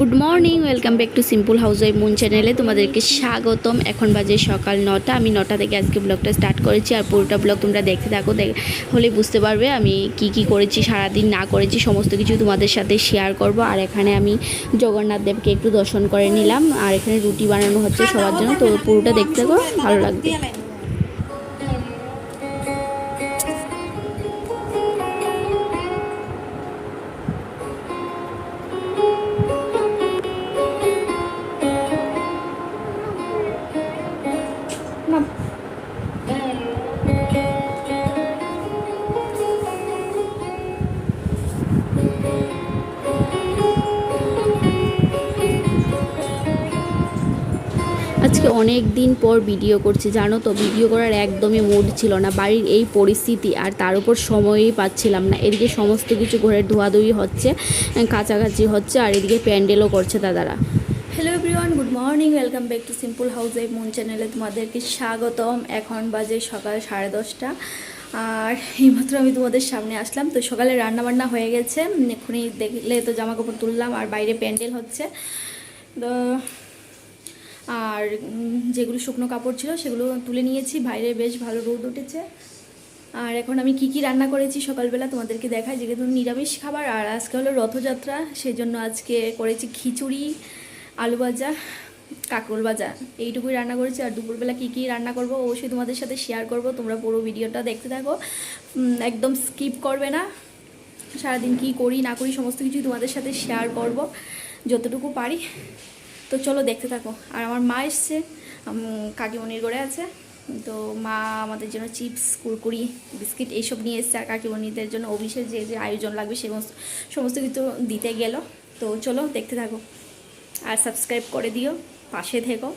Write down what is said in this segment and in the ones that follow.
Good morning, welcome back to simple house wife moon চ্যানেলে তোমাদেরকে স্বাগতম। এখন বাজে সকাল নটা, আমি নটা থেকে আজকে ব্লগটা স্টার্ট করেছি আর পুরোটা ব্লগ তোমরা দেখতে থাকো হলেই বুঝতে পারবে আমি কি কি করেছি, সারাদিন না করেছি, সমস্ত কিছু তোমাদের সাথে শেয়ার করব। আর এখানে আমি জগন্নাথ দেবকে একটু দর্শন করে নিলাম, আর এখানে রুটি বানানো হচ্ছে সবার জন্য, তো পুরোটা দেখতে থাকো, ভালো লাগবে। অনেক দিন পর ভিডিও করছি, জানো তো? ভিডিও করার একদমই মুড ছিল না। বাড়ির এই পরিস্থিতি আর তার উপর সময়ই পাচ্ছিলাম না। এদিকে সমস্ত কিছু ঘরের ধোয়াধুয়ি হচ্ছে, কাছাকাছি হচ্ছে, আর এদিকে প্যান্ডেলও করছে দাদারা। Hello everyone good morning welcome back to simple house এই মুন চ্যানেলে তোমাদেরকে স্বাগতম। এখন বাজে সকাল সাড়ে দশটা। আর এইমাত্র আমি তোমাদের সামনে আসলাম। তো সকালে রান্না বান্না হয়ে গেছে। এক্ষুনি দেখলে তো জামা কাপড় তুললাম, আর বাইরে প্যান্ডেল হচ্ছে। তো আর যেগুলো শুকনো কাপড় ছিল সেগুলো তুলে নিয়েছি। বাইরে বেশ ভালো রোদ উঠেছে। আর এখন আমি কি কি রান্না করেছি সকালবেলা তোমাদেরকে দেখাই। যেহেতু নিরামিষ খাবার, আর আজকে হলো রথযাত্রা সেই জন্য আজকে করেছি খিচুড়ি, আলু ভাজা, কাঁকরোল ভাজা। এইটুকুই রান্না করেছি। আর দুপুরবেলা কী কী রান্না করব অবশ্যই তোমাদের সাথে শেয়ার করব। তোমরা পুরো ভিডিওটা দেখতে থাকো। একদম স্কিপ করবে না। সারাদিন কি করি, না করি, সমস্ত কিছু তোমাদের সাথে শেয়ার করব, যতটুকু পারি। তো চলো দেখতে থাকো। আর আমার মা এসছে কাকিমণির ঘরে আছে। তো মা আমাদের জন্য চিপস, কুরকুরি, বিস্কিট এইসব নিয়ে এসছে। আর কাকিমণিদের জন্য অভিষেক যে যে আয়োজন লাগবে সে সমস্ত কিছু দিতে গেল। তো চলো দেখতে থাকো। আর সাবস্ক্রাইব করে দিও, পাশে থেকো।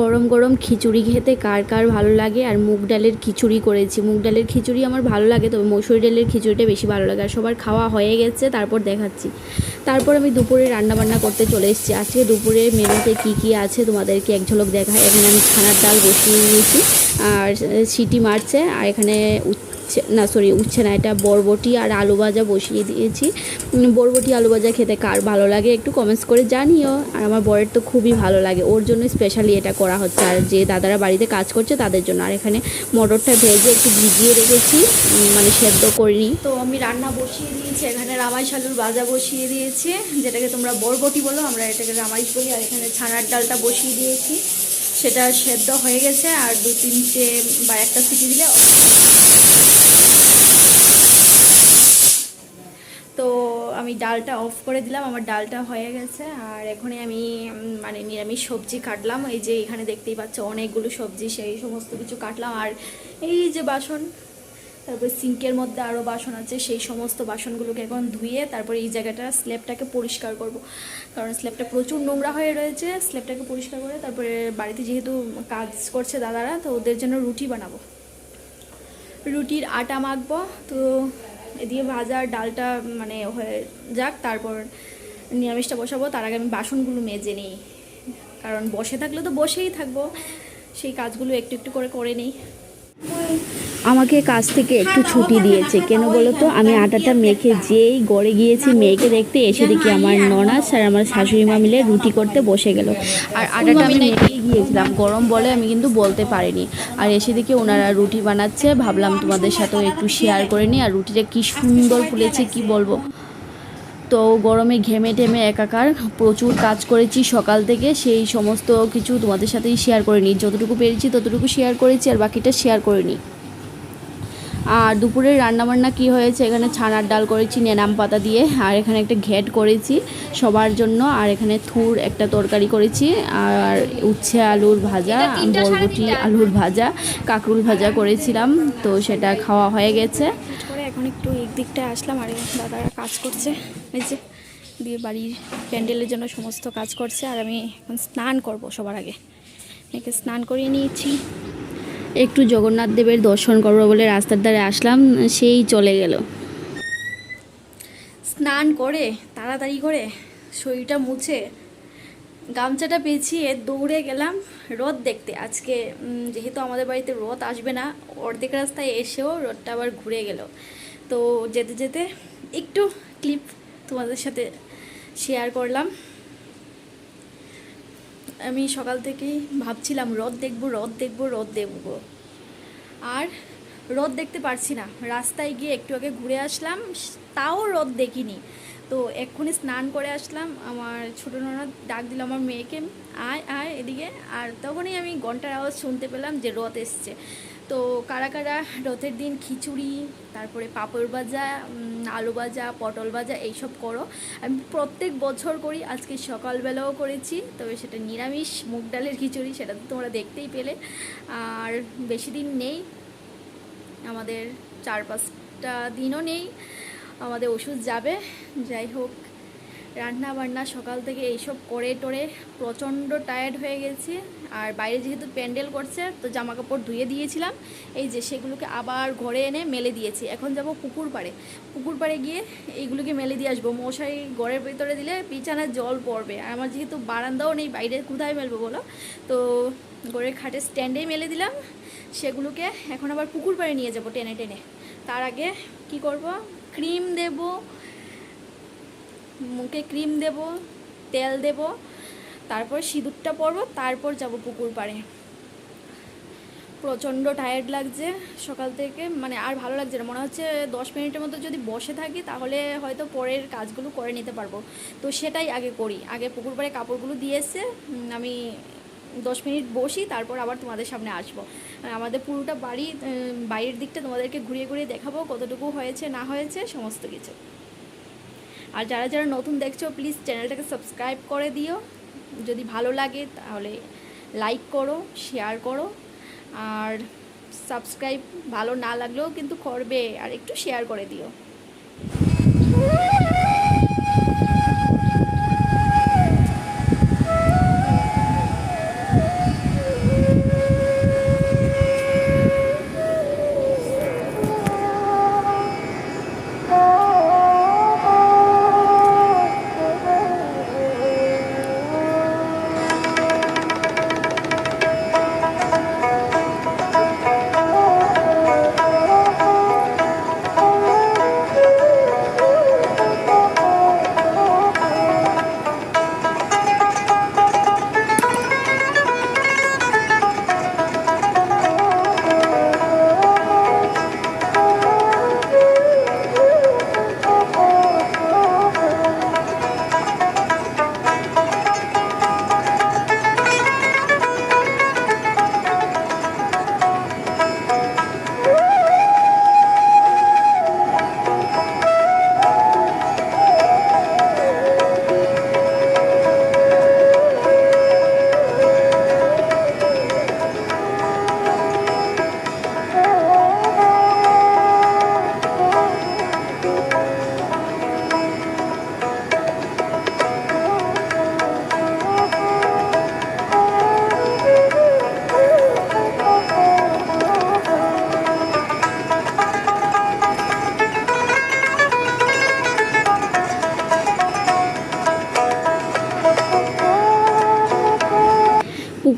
গরম গরম খিচুড়ি খেতে কার কার ভালো লাগে? আর মুগ ডালের খিচুড়ি করেছি। মুগ ডালের খিচুড়ি আমার ভালো লাগে, তবে মসুর ডালের খিচুড়িটা বেশি ভালো লাগে। আর সবার খাওয়া হয়ে গেছে, তারপর দেখাচ্ছি। তারপর আমি দুপুরে রান্নাবান্না করতে চলে এসেছি। আজকে দুপুরে মেনুতে কি কি আছে তোমাদেরকে এক ঝলক দেখায় এখানে আমি ছানার ডাল বসিয়ে নিয়েছি আর সিটি মারছে, আর এখানে উচ্ছে, না সরি উচ্ছে না, এটা বরবটি আর আলু ভাজা বসিয়ে দিয়েছি। বরবটি, আলু ভাজা খেতে কার ভালো লাগে একটু কমেন্টস করে জানিও। আর আমার বরের তো খুবই ভালো লাগে, ওর জন্য স্পেশালি এটা করা হচ্ছে। আর যে দাদারা বাড়িতে কাজ করছে তাদের জন্য। আর এখানে মটরটা ভেজে একটু ভিজিয়ে রেখেছি মানে সেদ্ধ করিনি। তো আমি রান্না বসিয়ে দিয়েছি, এখানে রামাইশ আলুর ভাজা বসিয়ে দিয়েছি, যেটাকে তোমরা বরবটি বলো, আমরা এটাকে রামাইশ বলি। আর এখানে ছানার ডালটা বসিয়ে দিয়েছি, সেটা সেদ্ধ হয়ে গেছে। আর দু তিনটে বা একটা সিটি দিলে তো আমি ডালটা অফ করে দিলাম, আমার ডালটা হয়ে গেছে। আর এখনই আমি মানে নিরামিষ সবজি কাটলাম। এই যে এখানে দেখতেই পাচ্ছ অনেকগুলো সবজি, সেই সমস্ত কিছু কাটলাম। আর এই যে বাসন, তারপর সিঙ্কের মধ্যে আরও বাসন আছে, সেই সমস্ত বাসনগুলোকে এখন ধুয়ে তারপরে এই জায়গাটা স্ল্যাবটাকে পরিষ্কার করব। কারণ স্ল্যাবটা প্রচুর নোংরা হয়ে রয়েছে স্ল্যাবটাকে পরিষ্কার করে তারপরে বাড়িতে যেহেতু কাজ করছে দাদারা, তো ওদের জন্য রুটি বানাবো। রুটির আটা মাখবো। তো এদিকে ভাজা আর ডালটা মানে হয়ে যাক, তারপর নিরামিষটা বসাবো। তার আগে আমি বাসনগুলো মেজে নিই। কারণ বসে থাকলে তো বসেই থাকব। সেই কাজগুলো একটু একটু করে করে নিই। আমাকে কাজ থেকে একটু ছুটি দিয়েছে। কেন বলো তো? আমি আটাটা মেখে যেই গড়ে গিয়েছি, মেয়েকে দেখতে এসে দেখি আমার ননাস আর আমার শাশুড়ি মা মিলে রুটি করতে বসে গেল। আর আটাটা আমি মেখে গিয়েছিলাম। গরম বলে আমি কিন্তু বলতে পারিনি। আর এসে দেখি ওনারা রুটি বানাচ্ছে। ভাবলাম তোমাদের সাথেও একটু শেয়ার করে নিই। আর রুটিটা কি সুন্দর ফুলেছে, কি বলব? তো গরমে ঘেমে টেমে একাকার প্রচুর কাজ করেছি সকাল থেকে। সেই সমস্ত কিছু তোমাদের সাথেই শেয়ার করে নিই। যতটুকু পেরেছি ততটুকু শেয়ার করেছি আর বাকিটা শেয়ার করে নিই। আর দুপুরের রান্নাবান্না কি হয়েছে? এখানে ছানার ডাল করেছি নেনাম পাতা দিয়ে। আর এখানে একটা ঘ্যাট করেছি সবার জন্য। আর এখানে থুর একটা তরকারি করেছি। আর উচ্ছে আলুর ভাজা বরবটি আলুর ভাজা কাকরুল ভাজা করেছিলাম। তো সেটা খাওয়া হয়ে গেছে। এখন একটু এই দিকটা আসলাম, আর দাদারা কাজ করছে। এই যে দিয়ে বাড়ির প্যান্ডেলের জন্য সমস্ত কাজ করছে, আর আমি এখন স্নান করব সবার আগে। একে স্নান করিয়ে নিয়েছি। একটু জগন্নাথ দেবের দর্শন করব বলে রাস্তার ধারে আসলাম, সেই চলে গেল। স্নান করে, তাড়াতাড়ি করে শরীরটা মুছে, গামছাটা পেঁচিয়ে দৌড়ে গেলাম রথ দেখতে। আজকে যেহেতু আমাদের বাড়িতে রথ আসবে না, অর্ধেক রাস্তায় এসেও রথটা আবার ঘুরে গেল। তো যেতে যেতে একটু ক্লিপ তোমাদের সাথে শেয়ার করলাম। আমি সকাল থেকেই ভাবছিলাম, রথ দেখব রথ দেখব, রথ দেখব। আর রদ দেখতে পারছি না। রাস্তায় গিয়ে একটু আগে ঘুরে আসলাম, তাও রথ দেখিনি। তো এক্ষুনি স্নান করে আসলাম। আমার ছোটো ননদ ডাক দিল আমার মেয়েকে, আয় আয় এদিকে। আর তখনই আমি ঘণ্টার আওয়াজ শুনতে পেলাম যে রথ এসছে। তো কারা কারা রথের দিন খিচুড়ি, তারপরে পাঁপড় ভাজা আলু ভাজা, পটল ভাজা, এইসব করো। আমি প্রত্যেক বছর করি, আজকে সকালবেলাও করেছি, তবে সেটা নিরামিষ মুগ ডালের খিচুড়ি, সেটা তো তোমরা দেখতেই পেলে। আর বেশি দিন নেই, আমাদের চার পাঁচটা দিনও নেই, আমাদের ওষুধ যাবে। যাই হোক রান্না বান্না সকাল থেকে এইসব করে টোরে প্রচণ্ড টায়ার্ড হয়ে গেছি। আর বাইরে যেহেতু প্যান্ডেল করছে, তো জামা কাপড় ধুয়ে দিয়েছিলাম। এই যে সেগুলোকে আবার ঘরে এনে মেলে দিয়েছি। এখন যাব পুকুর পাড়ে। পুকুর পাড়ে গিয়ে এইগুলোকে মেলে দিয়ে আসব। মশারি ঘরের ভিতরে দিলে বিছানার জল পড়বে। আর আমার যেহেতু বারান্দাও নেই, বাইরে কোথায় মেলবো বলো? তো ঘরের খাটের স্ট্যান্ডেই মেলে দিলাম। সেগুলোকে এখন আবার পুকুর পাড়ে নিয়ে যাব টেনে টেনে। তার আগে কি করব? ক্রিম দেব, মুখে ক্রিম দেব, তেল দেব। তারপর সিঁদুরটা পরবো, তারপর যাব পুকুর পাড়ে। প্রচণ্ড টায়ার্ড লাগছে সকাল থেকে মানে আর ভালো লাগছে না। মনে হচ্ছে দশ মিনিটের মতো যদি বসে থাকি, তাহলে হয়তো পরের কাজগুলো করে নিতে পারব। তো সেটাই আগে করি। আগে পুকুর পাড়ে কাপড়গুলো দিয়ে এসে আমি দশ মিনিট বসি, তারপর আবার তোমাদের সামনে আসব। আমাদের পুরোটা বাড়ি বাইরের দিকটা তোমাদেরকে ঘুরিয়ে ঘুরিয়ে দেখাবো, কতটুকু হয়েছে, না হয়েছে, সমস্ত কিছু। আর যারা যারা নতুন দেখছ প্লিজ চ্যানেলটাকে সাবস্ক্রাইব করে দিও। যদি ভালো লাগে তাহলে লাইক করো শেয়ার করো, আর সাবস্ক্রাইব ভালো না লাগলেও কিন্তু করবে, আর একটু শেয়ার করে দিও।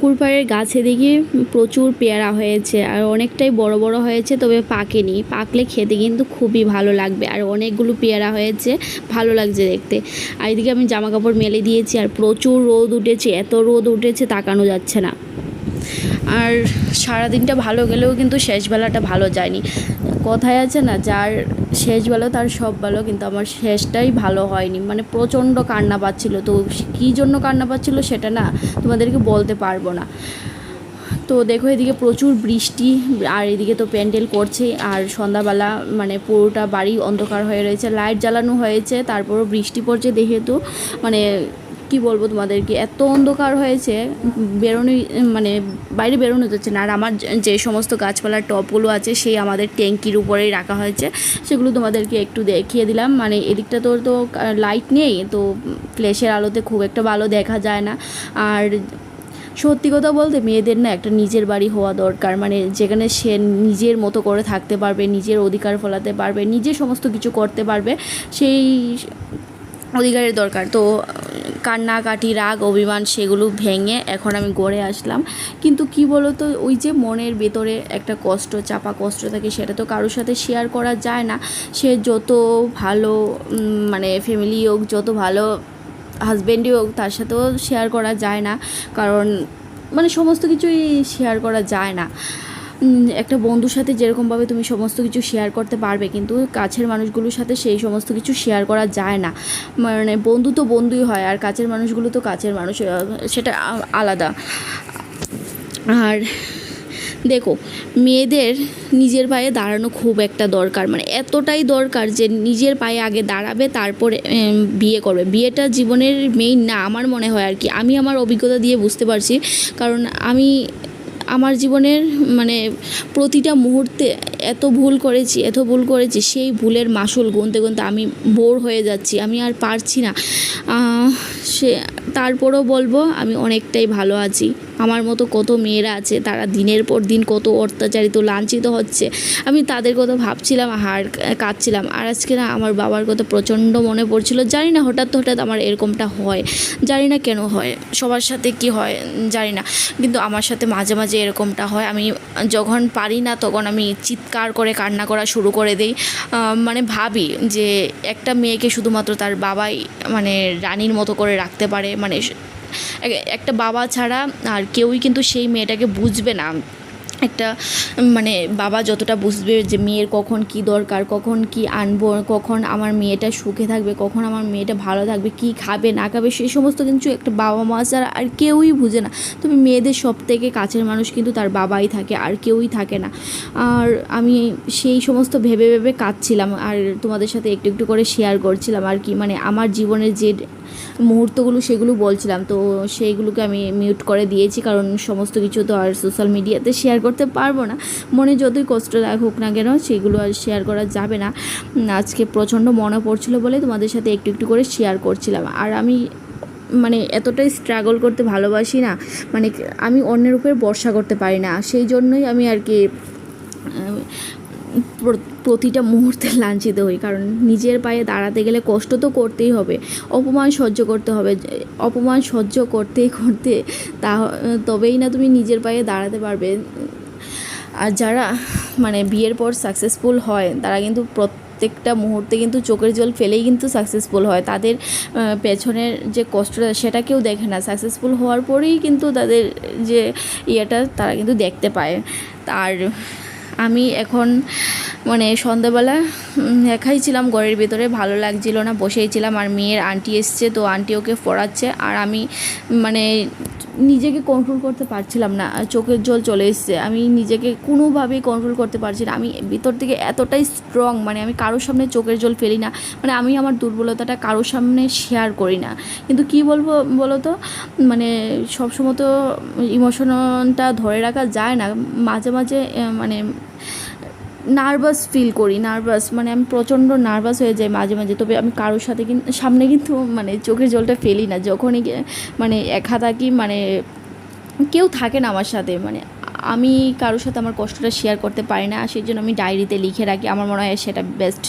পুকুর পাড়ের গাছে দেখি প্রচুর পেয়ারা হয়েছে আর অনেকটাই বড় বড় হয়েছে, তবে পাকেনি। পাকলে খেতে কিন্তু খুবই ভালো লাগবে আর অনেকগুলো পেয়ারা হয়েছে, ভালো লাগছে দেখতে। আর এদিকে আমি জামা কাপড় মেলে দিয়েছি আর প্রচুর রোদ উঠেছে, এত রোদ উঠেছে তাকানো যাচ্ছে না। আর সারাদিনটা ভালো গেলেও কিন্তু শেষবেলাটা ভালো যায়নি। কথায় আছে না, যার শেষ ভালো তার সব ভালো, কিন্তু আমার শেষটাই ভালো হয়নি। মানে প্রচণ্ড কান্না পাচ্ছিল। তো কী জন্য কান্না পাচ্ছিল সেটা না তোমাদেরকে বলতে পারব না। তো দেখো এদিকে প্রচুর বৃষ্টি, আর এদিকে তো প্যান্ডেল করছে, আর সন্ধ্যাবেলা মানে পুরোটা বাড়ি অন্ধকার হয়ে রয়েছে, লাইট জ্বালানো হয়েছে, তারপরও বৃষ্টি পড়ছে দেখে তো মানে কি বলব তোমাদেরকে? এত অন্ধকার হয়েছে বেরোনোই মানে বাইরে বেরোনো যাচ্ছে না। আর আমার যে- সমস্ত গাছপালার টপগুলো আছে, সেই আমাদের ট্যাঙ্কির উপরেই রাখা হয়েছে। সেগুলো তোমাদেরকে একটু দেখিয়ে দিলাম। মানে এদিকটা তোর তো লাইট নেই, তো ফ্ল্যাশের আলোতে খুব একটা ভালো দেখা যায় না। আর সত্যি কথা বলতে মেয়েদের না একটা নিজের বাড়ি হওয়া দরকার। মানে যেখানে সে নিজের মতো করে থাকতে পারবে, নিজের অধিকার ফলাতে পারবে, নিজে সমস্ত কিছু করতে পারবে, সেই অধিকারের দরকার। তো কান্নাকাটি, রাগ, অভিমান সেগুলো ভেঙে এখন আমি গড়ে আসলাম। কিন্তু কি বলো তো ওই যে মনের ভেতরে একটা কষ্ট, চাপা কষ্ট থাকে সেটা তো কারোর সাথে শেয়ার করা যায় না। সে যত ভালো মানে ফ্যামিলি হোক, যত ভালো হাজব্যান্ডই হোক, তার সাথেও শেয়ার করা যায় না। কারণ মানে সমস্ত কিছুই শেয়ার করা যায় না। একটা বন্ধুর সাথে যেরকমভাবে তুমি সমস্ত কিছু শেয়ার করতে পারবে, কিন্তু কাছের মানুষগুলোর সাথে সেই সমস্ত কিছু শেয়ার করা যায় না। মানে বন্ধু তো বন্ধুই হয়, আর কাছের মানুষগুলো তো কাছের মানুষ সেটা আলাদা। আর দেখো, মেয়েদের নিজের পায়ে দাঁড়ানো খুব একটা দরকার মানে এতটাই দরকার যে নিজের পায়ে আগে দাঁড়াবে, তারপরে বিয়ে করবে। বিয়েটা জীবনের মেইন না, আমার মনে হয় আর কি। আমি আমার অভিজ্ঞতা দিয়ে বুঝতে পারছি, কারণ আমি আমার জীবনের মানে প্রতিটা মুহূর্তে এত ভুল করেছি, এত ভুল করেছি, সেই ভুলের মাসুল গুনতে গুনতে আমি বোর হয়ে যাচ্ছি, আমি আর পারছি না। সে, তারপরও বলব আমি অনেকটাই ভালো আছি। আমার মতো কত মেয়েরা আছে, তারা দিনের পর দিন কত অত্যাচারিত, লাঞ্ছিত হচ্ছে। আমি তাদের কথা ভাবছিলাম আর কাঁদছিলাম। আর আজকে না আমার বাবার কথা প্রচণ্ড মনে পড়ছিল। জানি না হঠাৎ হঠাৎ আমার এরকমটা হয়। জানি না কেন হয়। সবার সাথে কি হয়, জানি না। কিন্তু আমার সাথে মাঝে মাঝে এরকমটা হয়। আমি যখন পারি না তখন আমি চিৎকার করে কান্না করা শুরু করে দিই। মানে ভাবি যে একটা মেয়েকে শুধুমাত্র তার বাবাই মানে রানীর মতো করে রাখতে পারে। মানে একটা বাবা ছাড়া আর কেউই কিন্তু সেই মেয়েটাকে বুঝবে না। একটা মানে বাবা যতটা বুঝবে যে মেয়ের কখন কি দরকার, কখন কি আনব, কখন আমার মেয়েটা সুখে থাকবে, কখন আমার মেয়েটা ভালো থাকবে, কি খাবে, না খাবে সেই সমস্ত কিছু একটা বাবা মা ছাড়া আর কেউই বুঝে না। তবে মেয়েদের সব থেকে কাছের মানুষ কিন্তু তার বাবাই থাকে, আর কেউই থাকে না। আর আমি সেই সমস্ত ভেবে ভেবে কাঁদছিলাম, আর তোমাদের সাথে একটু একটু করে শেয়ার করছিলাম, আর কি মানে আমার জীবনের যে মুহূর্তগুলো সেগুলো বলছিলাম। তো সেইগুলোকে আমি মিউট করে দিয়েছি, কারণ সমস্ত কিছু তো আর সোশ্যাল মিডিয়াতে শেয়ার করতে পারব না। মনে যতই কষ্ট হোক না কেন, সেগুলো আর শেয়ার করা যাবে না। আজকে প্রচণ্ড মনে পড়ছিল বলে তোমাদের সাথে একটু একটু করে শেয়ার করছিলাম। আর আমি মানে এতটাই স্ট্রাগল করতে ভালোবাসি না মানে আমি অন্যের উপরে ভরসা করতে পারি না। সেই জন্যই আমি আর কি প্রতিটা মুহূর্তে লাঞ্ছিত হই, কারণ নিজের পায়ে দাঁড়াতে গেলে কষ্ট তো করতেই হবে। অপমান সহ্য করতে হবে। অপমান সহ্য করতে করতে তা তবেই না তুমি নিজের পায়ে দাঁড়াতে পারবে। আর যারা মানে বিয়ের পর সাকসেসফুল হয়, তারা কিন্তু প্রত্যেকটা মুহূর্তে কিন্তু চোখের জল ফেলেই কিন্তু সাকসেসফুল হয়। তাদের পেছনের যে কষ্টটা, সেটা কেউ দেখে না। সাকসেসফুল হওয়ার পরেই কিন্তু তাদের যে ইয়েটা, তারা কিন্তু দেখতে পায়। আর আমি এখন মানে সন্ধ্যাবেলা একাই ছিলাম ঘরের ভিতরে, ভালো লাগছিল না, বসেই ছিলাম, আর মেয়ের আন্টি এসছে, তো আন্টি ওকে পড়াচ্ছে আর আমি মানে নিজেকে কন্ট্রোল করতে পারছিলাম না চোখের জল চলে এসছে, আমি নিজেকে কোনোভাবেই কন্ট্রোল করতে পারছি না, আমি ভিতর থেকে এতটাই স্ট্রং মানে আমি কারোর সামনে চোখের জল ফেলি না মানে আমি আমার দুর্বলতাটা কারোর সামনে শেয়ার করি না, কিন্তু কি বলব বলো তো মানে সবসময় তো ইমোশনটা ধরে রাখা যায় না, মাঝে মাঝে মানে নার্ভাস ফিল করি নার্ভাস মানে আমি প্রচণ্ড নার্ভাস হয়ে যাই মাঝে মাঝে। তবে আমি কারোর সাথে কিন্তু সামনে কিন্তু মানে চোখের জলটা ফেলি না। যখনই মানে একা থাকি মানে কেউ থাকে না আমার সাথে মানে আমি কারোর সাথে আমার কষ্টটা শেয়ার করতে পারি না। সেই জন্য আমি ডায়েরিতে লিখে রাখি। আমার মনে হয় সেটা বেস্ট